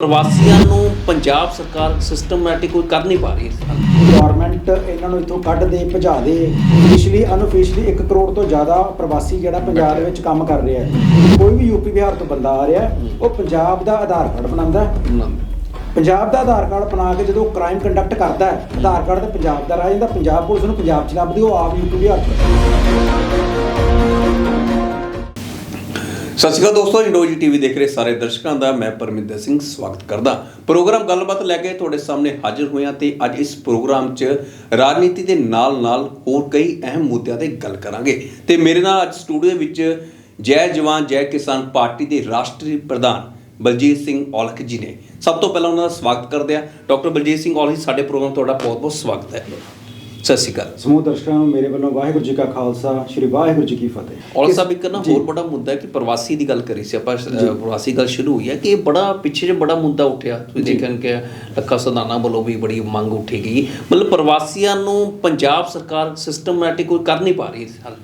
ਪ੍ਰਵਾਸੀਆਂ ਨੂੰ ਪੰਜਾਬ ਸਰਕਾਰ ਸਿਸਟਮੈਟਿਕ ਕੋਈ ਕਰ ਨਹੀਂ ਪਾ ਰਹੀ ਇਸ ਗਵਰਨਮੈਂਟ ਇਹਨਾਂ ਨੂੰ ਇੱਥੋਂ ਕੱਢ ਦੇ ਭਜਾ ਦੇ। ਪਿਛਲੀ ਅਨਅਫੀਸ਼ਲੀ 1 ਕਰੋੜ ਤੋਂ ਜ਼ਿਆਦਾ ਪ੍ਰਵਾਸੀ ਜਿਹੜਾ ਪੰਜਾਬ ਦੇ ਵਿੱਚ ਕੰਮ ਕਰ ਰਿਹਾ ਹੈ। ਕੋਈ ਵੀ ਯੂਪੀ ਬਿਹਾਰ ਤੋਂ ਬੰਦਾ ਆ ਰਿਹਾ ਉਹ ਪੰਜਾਬ ਦਾ ਆਧਾਰ ਕਾਰਡ ਬਣਾਉਂਦਾ ਹੈ। ਪੰਜਾਬ ਦਾ ਆਧਾਰ ਕਾਰਡ ਬਣਾ ਕੇ ਜਦੋਂ ਕ੍ਰਾਈਮ ਕੰਡਕਟ ਕਰਦਾ ਹੈ ਆਧਾਰ ਕਾਰਡ ਤੇ ਪੰਜਾਬ ਦਾ ਰਹਿ ਜਾਂਦਾ ਪੰਜਾਬ ਪੁਲਿਸ ਨੂੰ ਪੰਜਾਬ ਚ ਲੱਭਦੀ ਉਹ ਆਪ ਯੂਪੀ ਬਿਹਾਰ ਚ। ਸਤਿ ਸ਼੍ਰੀ ਅਕਾਲ ਦੋਸਤੋ ਇੰਡੋਜੀ ਟੀਵੀ ਦੇਖ ਰਹੇ ਸਾਰੇ ਦਰਸ਼ਕਾਂ ਦਾ, ਮੈਂ ਪਰਮਿੰਦਰ ਸਿੰਘ, ਸਵਾਗਤ ਕਰਦਾ। ਪ੍ਰੋਗਰਾਮ ਗੱਲਬਾਤ ਲੈ ਕੇ ਤੁਹਾਡੇ ਸਾਹਮਣੇ ਹਾਜ਼ਰ ਹੋਇਆ ਤੇ ਅੱਜ ਇਸ ਪ੍ਰੋਗਰਾਮ 'ਚ ਰਾਜਨੀਤੀ ਦੇ ਨਾਲ-ਨਾਲ ਹੋਰ ਕਈ ਅਹਿਮ ਮੁੱਦਿਆਂ ਤੇ ਗੱਲ ਕਰਾਂਗੇ। ਤੇ ਮੇਰੇ ਨਾਲ ਅੱਜ ਸਟੂਡੀਓ ਵਿੱਚ ਜੈ ਜਵਾਨ, ਜੈ ਕਿਸਾਨ ਪਾਰਟੀ ਦੇ ਰਾਸ਼ਟਰੀ ਪ੍ਰਧਾਨ ਬਲਜੀਤ ਸਿੰਘ ਔਲਖ ਜੀ ਨੇ। ਸਭ ਤੋਂ ਪਹਿਲਾਂ ਉਹਨਾਂ ਦਾ ਸਵਾਗਤ ਕਰਦੇ ਆ ਡਾਕਟਰ ਬਲਜੀਤ ਸਿੰਘ ਔਲਖ ਜੀ, ਸਾਡੇ ਪ੍ਰੋਗਰਾਮ ਤੁਹਾਡਾ ਬਹੁਤ-ਬਹੁਤ ਸਵਾਗਤ ਹੈ। ਸਤਿ ਸ਼੍ਰੀ ਅਕਾਲ। ਸਮੂਹ ਦਰਸ਼ਕਾਂ ਨੂੰ ਮੇਰੇ ਵੱਲੋਂ ਵਾਹਿਗੁਰੂ ਜੀ ਕਾ ਖਾਲਸਾ ਸ੍ਰੀ ਵਾਹਿਗੁਰੂ ਜੀ ਕੀ ਫਤਿਹ। ਔਰ ਸਾਹਿਬ ਇੱਕ ਨਾ। ਹੋਰ ਬੜਾ ਮੁੱਦਾ ਹੈ ਕਿ ਪ੍ਰਵਾਸੀ ਦੀ ਗੱਲ ਕਰੀ ਸੀ ਆਪਾਂ ਪ੍ਰਵਾਸੀ ਗੱਲ ਸ਼ੁਰੂ ਹੋਈ ਹੈ ਕਿ ਇਹ ਬੜਾ ਪਿੱਛੇ ਜੇ ਬੜਾ ਮੁੱਦਾ ਉੱਠਿਆ। ਤੁਸੀਂ ਦੇਖਣ ਕਿ ਲੱਖਾ ਸਦਾਨਾ ਵੱਲੋਂ ਵੀ ਬੜੀ ਮੰਗ ਉੱਠੀ ਗਈ। ਮਤਲਬ ਪ੍ਰਵਾਸੀਆਂ ਨੂੰ ਪੰਜਾਬ ਸਰਕਾਰ ਸਿਸਟਮੈਟਿਕ ਕੋਈ ਕਰ ਨਹੀਂ ਪਾ ਰਹੀ ਇਸ ਹੱਲ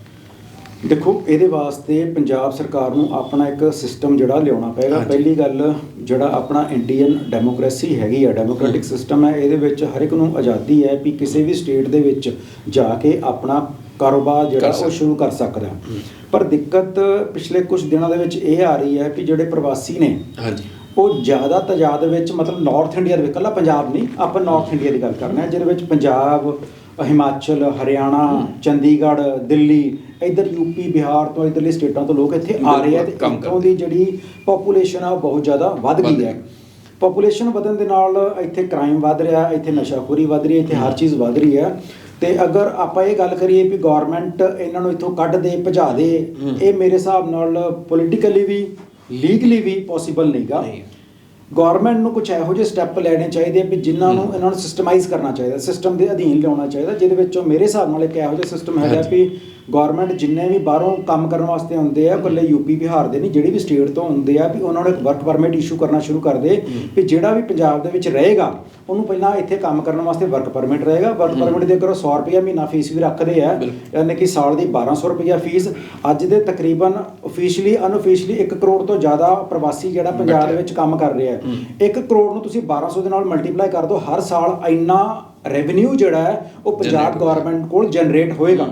ਦੇਖੋ ਇਹਦੇ ਵਾਸਤੇ ਪੰਜਾਬ ਸਰਕਾਰ ਨੂੰ ਆਪਣਾ ਇੱਕ ਸਿਸਟਮ ਜਿਹੜਾ ਲਿਆਉਣਾ ਪਏਗਾ। ਪਹਿਲੀ ਗੱਲ ਜਿਹੜਾ ਆਪਣਾ ਇੰਡੀਅਨ ਡੈਮੋਕ੍ਰੇਸੀ ਹੈਗੀ ਆ ਡੈਮੋਕ੍ਰੈਟਿਕ ਸਿਸਟਮ ਹੈ ਇਹਦੇ ਵਿੱਚ ਹਰ ਇੱਕ ਨੂੰ ਆਜ਼ਾਦੀ ਹੈ ਵੀ ਕਿਸੇ ਵੀ ਸਟੇਟ ਦੇ ਵਿੱਚ ਜਾ ਕੇ ਆਪਣਾ ਕਾਰੋਬਾਰ ਜਿਹੜਾ ਉਹ। ਸ਼ੁਰੂ ਕਰ ਸਕਦਾ ਹੈ। ਪਰ ਦਿੱਕਤ ਪਿਛਲੇ ਕੁਝ ਦਿਨਾਂ ਦੇ ਵਿੱਚ ਇਹ ਆ ਰਹੀ ਹੈ ਕਿ ਜਿਹੜੇ ਪ੍ਰਵਾਸੀ ਨੇ ਹਾਂਜੀ ਉਹ ਜ਼ਿਆਦਾ ਤਾਦਾਦ ਵਿੱਚ ਮਤਲਬ ਨਾਰਥ ਇੰਡੀਆ ਦੇ ਵਿੱਚ ਇਕੱਲਾ ਪੰਜਾਬ ਨਹੀਂ ਆਪਾਂ ਨਾਰਥ ਇੰਡੀਆ ਦੀ ਗੱਲ ਕਰਨਾ ਹੈ ਜਿਹਦੇ ਵਿੱਚ ਪੰਜਾਬ ਹਿਮਾਚਲ ਹਰਿਆਣਾ ਚੰਡੀਗੜ੍ਹ ਦਿੱਲੀ ਇਧਰ ਯੂਪੀ ਬਿਹਾਰ ਤੋਂ ਇਧਰਲੇ ਸਟੇਟਾਂ ਤੋਂ ਲੋਕ ਇੱਥੇ ਆ ਰਹੇ ਆ ਤੇ ਇੱਥੋਂ ਦੀ ਜਿਹੜੀ ਪੋਪੂਲੇਸ਼ਨ ਆ ਉਹ ਬਹੁਤ ਜ਼ਿਆਦਾ ਵੱਧ ਗਈ ਹੈ। ਪੋਪੂਲੇਸ਼ਨ ਵਧਣ ਦੇ ਨਾਲ ਇੱਥੇ ਕ੍ਰਾਈਮ ਵੱਧ ਰਿਹਾ ਇੱਥੇ ਨਸ਼ਾਖੋਰੀ ਵੱਧ ਰਹੀ ਹੈ ਇੱਥੇ ਹਰ ਚੀਜ਼ ਵੱਧ ਰਹੀ ਹੈ। ਤੇ ਅਗਰ ਆਪਾਂ ਇਹ ਗੱਲ ਕਰੀਏ ਵੀ ਗਵਰਨਮੈਂਟ ਇਹਨਾਂ ਨੂੰ ਇੱਥੋਂ ਕੱਢ ਦੇ ਭਜਾ ਦੇ ਇਹ ਮੇਰੇ ਹਿਸਾਬ ਨਾਲ ਪੋਲੀਟੀਕਲੀ ਵੀ ਲੀਗਲੀ ਵੀ ਪੋਸੀਬਲ ਨਹੀਂਗਾ। ਗਵਰਨਮੈਂਟ ਨੂੰ ਕੁਝ ਇਹੋ ਜਿਹੇ ਸਟੈਪ ਲੈਣੇ ਚਾਹੀਦੇ ਆ ਵੀ ਜਿਨ੍ਹਾਂ ਨੂੰ ਇਹਨਾਂ ਨੂੰ ਸਿਸਟਮਾਈਜ਼ ਕਰਨਾ ਚਾਹੀਦਾ ਸਿਸਟਮ ਦੇ ਅਧੀਨ ਲਿਆਉਣਾ ਚਾਹੀਦਾ ਜਿਹਦੇ ਵਿੱਚੋਂ ਮੇਰੇ ਹਿਸਾਬ ਨਾਲ ਇੱਕ ਇਹੋ ਜਿਹਾ ਸਿਸਟਮ ਹੈਗਾ। ਵੀ ਗਵਰਨਮੈਂਟ ਜਿੰਨੇ ਵੀ ਬਾਹਰੋਂ ਕੰਮ ਕਰਨ ਵਾਸਤੇ ਆਉਂਦੇ ਆ ਇਕੱਲੇ ਯੂਪੀ ਬਿਹਾਰ ਦੇ ਨਹੀਂ ਜਿਹੜੀ ਵੀ ਸਟੇਟ ਤੋਂ ਹੁੰਦੇ ਆ ਵੀ ਉਹਨਾਂ ਨੂੰ ਇੱਕ ਵਰਕ ਪਰਮਿਟ ਇਸ਼ੂ ਕਰਨਾ ਸ਼ੁਰੂ ਕਰ ਦੇ ਵੀ ਜਿਹੜਾ ਵੀ ਪੰਜਾਬ ਦੇ ਵਿੱਚ ਰਹੇਗਾ ਉਹਨੂੰ ਪਹਿਲਾਂ ਇੱਥੇ ਕੰਮ ਕਰਨ ਵਾਸਤੇ ਵਰਕ ਪਰਮਿਟ ਰਹੇਗਾ। ਵਰਕ ਪਰਮਿਟ ਦੇ ਕਰੋ 100 ਰੁਪਏ ਮਹੀਨਾ ਫੀਸ ਵੀ ਰੱਖਦੇ ਆ। ਯਾਨੀ ਕਿ ਸਾਲ ਦੀ 1200 ਰੁਪਏ ਫੀਸ ਅੱਜ ਦੇ ਤਕਰੀਬਨ ਅਫੀਸ਼ੀਅਲੀ ਅਨਅਫੀਸ਼ੀਅਲੀ 1 ਕਰੋੜ ਤੋਂ ਜ਼ਿਆਦਾ ਪ੍ਰਵਾਸੀ ਜਿਹੜਾ ਪੰਜਾਬ ਦੇ ਵਿੱਚ ਕੰਮ ਕਰ ਰਿਹਾ ਹੈ। 1 ਕਰੋੜ ਨੂੰ ਤੁਸੀਂ 1200 ਦੇ ਨਾਲ ਮਲਟੀਪਲਾਈ ਕਰ ਦਿਓ ਹਰ ਸਾਲ ਇੰਨਾ ਰੈਵਨਿਊ ਜਿਹੜਾ ਹੈ ਉਹ ਪੰਜਾਬ। ਗਵਰਨਮੈਂਟ ਕੋਲ ਜਨਰੇਟ ਹੋਏਗਾ।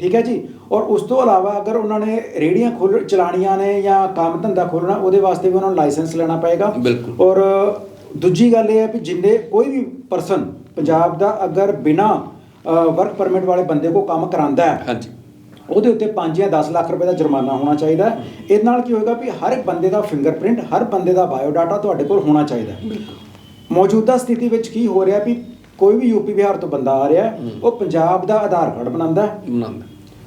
ਠੀਕ ਹੈ ਜੀ ਔਰ ਉਸ ਤੋਂ ਇਲਾਵਾ ਅਗਰ ਉਹਨਾਂ ਨੇ ਰੇੜੀਆਂ ਖੋਲ ਚਲਾਣੀਆਂ ਨੇ ਜਾਂ ਕੰਮ ਧੰਦਾ ਖੋਲਣਾ ਉਹਦੇ ਵਾਸਤੇ ਵੀ ਉਹਨਾਂ ਨੂੰ ਲਾਇਸੈਂਸ ਲੈਣਾ ਪਏਗਾ ਬਿਲਕੁਲ। ਔਰ ਦੂਜੀ ਗੱਲ ਇਹ ਹੈ ਵੀ ਜਿੰਨੇ ਕੋਈ ਵੀ ਪਰਸਨ ਪੰਜਾਬ ਦਾ ਅਗਰ ਬਿਨਾ ਵਰਕ ਪਰਮਿਟ ਵਾਲੇ ਬੰਦੇ ਕੋ ਕੰਮ ਕਰਾਂਦਾ ਹੈ ਹਾਂਜੀ ਉਹਦੇ ਉੱਤੇ 5 ਜਾਂ 10 ਲੱਖ ਰੁਪਏ ਦਾ ਜੁਰਮਾਨਾ ਹੋਣਾ ਚਾਹੀਦਾ ਹੈ। ਇਹਦੇ ਨਾਲ ਕੀ ਹੋਏਗਾ ਵੀ ਹਰ ਇੱਕ ਬੰਦੇ ਦਾ ਫਿੰਗਰਪ੍ਰਿੰਟ ਹਰ ਬੰਦੇ ਦਾ ਬਾਇਓਡਾਟਾ ਤੁਹਾਡੇ ਕੋਲ ਹੋਣਾ ਚਾਹੀਦਾ। ਮੌਜੂਦਾ ਸਥਿਤੀ ਵਿੱਚ ਕੀ ਹੋ ਰਿਹਾ ਵੀ ਕੋਈ ਵੀ ਯੂਪੀ ਬਿਹਾਰ ਤੋਂ ਬੰਦਾ ਆ ਰਿਹਾ ਉਹ ਪੰਜਾਬ ਦਾ ਆਧਾਰ ਕਾਰਡ ਬਣਾਉਂਦਾ ਬਣਾਉਂਦਾ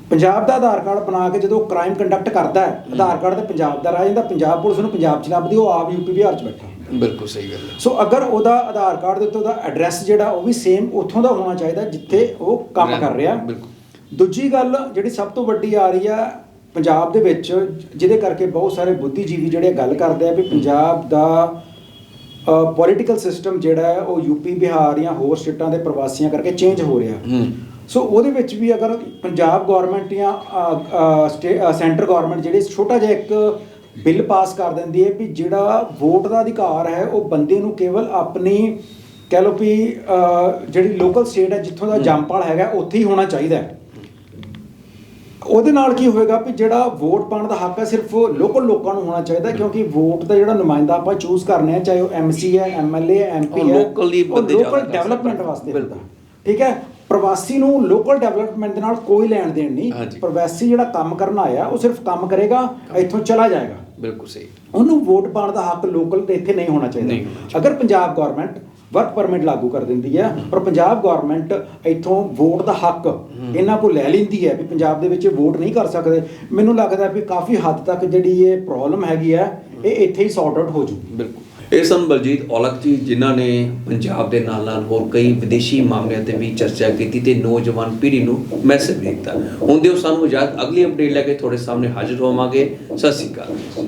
ਪੰਜਾਬ ਦਾ ਆਧਾਰ ਕਾਰਡ ਬਣਾ ਕੇ ਜਦੋਂ ਕ੍ਰਾਈਮ ਕੰਡਕਟ ਕਰਦਾ ਹੈ ਆਧਾਰ ਕਾਰਡ ਤੇ ਪੰਜਾਬ ਦਾ ਰਹਿ ਜਾਂਦਾ ਪੰਜਾਬ ਪੁਲਿਸ ਨੂੰ ਪੰਜਾਬ ਚ ਲੱਭਦੀ ਉਹ ਆਪ ਯੂਪੀ ਬਿਹਾਰ ਚ ਬੈਠਾ ਬਿਲਕੁਲ ਸਹੀ ਗੱਲ ਹੈ। ਸੋ ਅਗਰ ਉਹਦਾ ਆਧਾਰ ਕਾਰਡ ਦੇ ਉੱਤੇ ਉਹਦਾ ਐਡਰੈਸ ਜਿਹੜਾ ਉਹ ਵੀ ਸੇਮ ਉੱਥੋਂ ਦਾ ਹੋਣਾ ਚਾਹੀਦਾ ਜਿੱਥੇ ਉਹ ਕੰਮ ਕਰ ਰਿਹਾ। ਬਿਲਕੁਲ। ਦੂਜੀ ਗੱਲ ਜਿਹੜੀ ਸਭ ਤੋਂ ਵੱਡੀ ਆ ਰਹੀ ਆ ਪੰਜਾਬ ਦੇ ਵਿੱਚ ਜਿਹਦੇ ਕਰਕੇ ਬਹੁਤ ਸਾਰੇ ਬੁੱਧੀਜੀਵੀ ਜਿਹੜੇ ਗੱਲ ਕਰਦੇ ਆ ਵੀ ਪੰਜਾਬ ਦਾ ਪੋਲੀਟੀਕਲ ਸਿਸਟਮ ਜਿਹੜਾ ਹੈ ਉਹ ਯੂਪੀ ਬਿਹਾਰ ਜਾਂ ਹੋਰ ਸਟੇਟਾਂ ਦੇ ਪ੍ਰਵਾਸੀਆਂ ਕਰਕੇ ਚੇਂਜ ਹੋ ਰਿਹਾ। ਹੂੰ। ਸੋ ਉਹਦੇ ਵਿੱਚ ਵੀ ਅਗਰ ਪੰਜਾਬ ਗਵਰਨਮੈਂਟ ਜਾਂ ਸੈਂਟਰ ਗਵਰਨਮੈਂਟ ਜਿਹੜੀ ਛੋਟਾ ਜਿਹਾ ਇੱਕ ਬਿੱਲ ਪਾਸ ਕਰ ਦਿੰਦੀ ਹੈ ਵੀ ਜਿਹੜਾ ਵੋਟ ਦਾ ਅਧਿਕਾਰ ਹੈ ਉਹ ਬੰਦੇ ਨੂੰ ਕੇਵਲ ਆਪਣੀ ਕਹਿ ਲਓ ਵੀ ਜਿਹੜੀ ਲੋਕਲ ਸਟੇਟ ਹੈ ਜਿੱਥੋਂ ਦਾ ਜੰਮਪਲ ਹੈਗਾ ਉੱਥੇ ਹੀ ਹੋਣਾ ਚਾਹੀਦਾ ਹੈ। ਉਹਦੇ ਨਾਲ ਕੀ ਹੋਏਗਾ ਵੀ ਜਿਹੜਾ ਵੋਟ ਪਾਉਣ ਦਾ ਹੱਕ ਹੈ ਸਿਰਫ ਲੋਕਲ ਲੋਕਾਂ ਨੂੰ ਹੋਣਾ ਚਾਹੀਦਾ ਕਿਉਂਕਿ ਵੋਟ ਦਾ ਜਿਹੜਾ ਨੁਮਾਇੰਦਾ ਆਪਾਂ ਚੂਜ਼ ਕਰਨੇ ਆ ਚਾਹੇ ਉਹ ਐਮਸੀ ਹੈ ਐਮਐਲਏ ਹੈ ਐਮਪੀ ਹੈ local ਹੀ ਬੰਦੇ ਜ਼ਿਆਦਾ ਲੋਕਲ ਡਿਵੈਲਪਮੈਂਟ। ਵਾਸਤੇ ਠੀਕ ਹੈ? ਪ੍ਰਵਾਸੀ ਨੂੰ ਲੋਕਲ ਡਿਵੈਲਪਮੈਂਟ ਦੇ ਨਾਲ ਕੋਈ ਲੈਣ ਦੇਣ ਨਹੀਂ। ਪ੍ਰਵਾਸੀ ਜਿਹੜਾ ਕੰਮ ਕਰਨ ਆਇਆ ਉਹ ਸਿਰਫ ਕੰਮ ਕਰੇਗਾ ਇੱਥੋਂ ਚਲਾ ਜਾਏਗਾ। ਬਿਲਕੁਲ ਸਹੀ। ਉਹਨੂੰ ਵੋਟ ਪਾਉਣ ਦਾ ਹੱਕ ਲੋਕਲ ਤੇ ਇੱਥੇ ਨਹੀਂ ਹੋਣਾ ਚਾਹੀਦਾ। ਅਗਰ ਪੰਜਾਬ ਗਵਰਨਮੈਂਟ ਵਰਕ ਪਰਮਿਟ ਲਾਗੂ ਕਰ ਦਿੰਦੀ ਹੈ ਪਰ ਪੰਜਾਬ ਗਵਰਨਮੈਂਟ ਇੱਥੋਂ ਵੋਟ ਦਾ ਹੱਕ ਇਹਨਾਂ ਕੋਲ ਲੈ ਲੈਂਦੀ ਹੈ ਵੀ ਪੰਜਾਬ ਦੇ ਵਿੱਚ ਵੋਟ ਨਹੀਂ ਕਰ ਸਕਦੇ। ਮੈਨੂੰ ਲੱਗਦਾ ਵੀ ਕਾਫੀ ਹੱਦ ਤੱਕ ਜਿਹੜੀ ਇਹ ਪ੍ਰੋਬਲਮ ਹੈਗੀ ਹੈ ਇਹ ਇੱਥੇ ਹੀ ਸੌਰਟ ਆਊਟ ਹੋ ਜੂਗੀ ਬਿਲਕੁਲ। ਇਹ ਸਨ ਬਲਜੀਤ ਔਲਖ ਜੀ ਜਿਨ੍ਹਾਂ ਨੇ ਪੰਜਾਬ ਦੇ ਨਾਲ ਨਾਲ ਹੋਰ ਕਈ ਵਿਦੇਸ਼ੀ ਮਾਮਲਿਆਂ ਤੇ ਵੀ ਚਰਚਾ ਕੀਤੀ ਤੇ ਨੌਜਵਾਨ ਪੀੜ੍ਹੀ ਨੂੰ ਮੈਸੇਜ ਦਿੱਤਾ। ਹੁਣ ਦਿਓ ਸਾਨੂੰ ਇਜਾਜ਼ਤ ਅਗਲੀ ਅਪਡੇਟ ਲੈ ਕੇ ਤੁਹਾਡੇ ਸਾਹਮਣੇ ਹਾਜ਼ਰ ਹੋਵਾਂਗੇ। ਸਤਿ ਸ਼੍ਰੀ ਅਕਾਲ।